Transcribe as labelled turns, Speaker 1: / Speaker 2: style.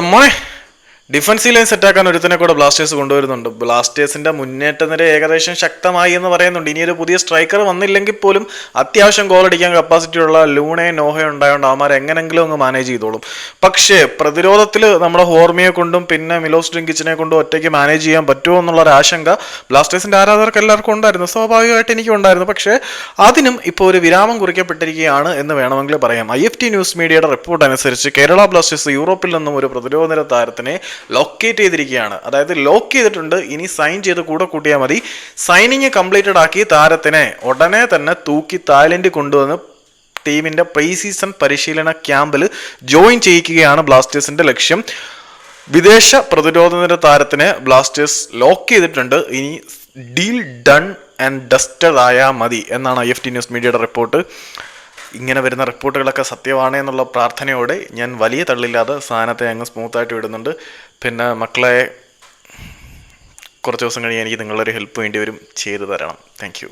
Speaker 1: Morning. ഡിഫൻസി line സെറ്റാക്കാൻ ഒരുത്തനെ കൂടെ Blasters കൊണ്ടുവരുന്നുണ്ട്. ബ്ലാസ്റ്റേഴ്സിന്റെ മുന്നേറ്റ നിര ഏകദേശം ശക്തമായി എന്ന് പറയുന്നുണ്ട്. ഇനിയൊരു പുതിയ സ്ട്രൈക്കർ വന്നില്ലെങ്കിൽ പോലും അത്യാവശ്യം ഗോൾ അടിക്കാൻ കപ്പാസിറ്റി ഉള്ള ലൂണെ നോഹ ഉണ്ടായതുകൊണ്ട് അവന്മാർ എങ്ങനെങ്കിലും അങ്ങ് മാനേജ് ചെയ്തോളും. പക്ഷേ പ്രതിരോധത്തിൽ നമ്മുടെ ഹോർമിയെ കൊണ്ടും പിന്നെ മിലോസ് ഡ്രിങ്കിച്ചിനെ കൊണ്ടും ഒറ്റയ്ക്ക് മാനേജ് ചെയ്യാൻ പറ്റുമോ എന്നുള്ള ഒരു ആശങ്ക ബ്ലാസ്റ്റേഴ്സിന്റെ ആരാധകർക്ക് എല്ലാവർക്കും ഉണ്ടായിരുന്നു. സ്വാഭാവികമായിട്ട് എനിക്കും ഉണ്ടായിരുന്നു. പക്ഷേ അതിനും ഇപ്പോൾ ഒരു വിരാമം കുറിക്കപ്പെട്ടിരിക്കുകയാണ് എന്ന് വേണമെങ്കിൽ പറയാം. ഐ എഫ് ടി ന്യൂസ് മീഡിയയുടെ റിപ്പോർട്ട് അനുസരിച്ച് കേരള ബ്ലാസ്റ്റേഴ്സ് യൂറോപ്പിൽ നിന്നും ഒരു പ്രതിരോധ നിര താരത്തിനെ ലൊക്കേറ്റ് ചെയ്തിരിക്കുകയാണ്. അതായത് ലോക്ക് ചെയ്തിട്ടുണ്ട്. ഇനി സൈൻ ചെയ്ത് കൂടെ കൂട്ടിയാൽ മതി. സൈനിങ് കംപ്ലീറ്റഡ് ആക്കി താരത്തിനെ ഉടനെ തന്നെ തൂക്കി തായ്ലൻഡിൽ കൊണ്ടുവന്ന് ടീമിന്റെ പ്രീ സീസൺ പരിശീലന ക്യാമ്പിൽ ജോയിൻ ചെയ്യിക്കുകയാണ് ബ്ലാസ്റ്റേഴ്സിന്റെ ലക്ഷ്യം. വിദേശ പ്രതിരോധ നിര താരത്തിനെ ബ്ലാസ്റ്റേഴ്സ് ലോക്ക് ചെയ്തിട്ടുണ്ട്. ഇനി ഡീൽ ഡൺ ആൻഡ് ഡസ്റ്റഡ് ആയാൽ മതി എന്നാണ് ഐ എഫ് ടി ന്യൂസ് മീഡിയയുടെ റിപ്പോർട്ട് ഇങ്ങനെ വരുന്ന റിപ്പോർട്ടുകളൊക്കെ സത്യമാണ് എന്നുള്ള പ്രാർത്ഥനയോടെ ഞാൻ വലിയ തള്ളില്ലാതെ സാധനത്തെ അങ്ങ് സ്മൂത്തായിട്ട് വിടുന്നുണ്ട്. പിന്നെ മക്കളെ കുറച്ച് ദിവസം കഴിഞ്ഞ് എനിക്ക് നിങ്ങളൊരു ഹെൽപ്പ് വേണ്ടി വരും. ചെയ്തു തരണം. താങ്ക്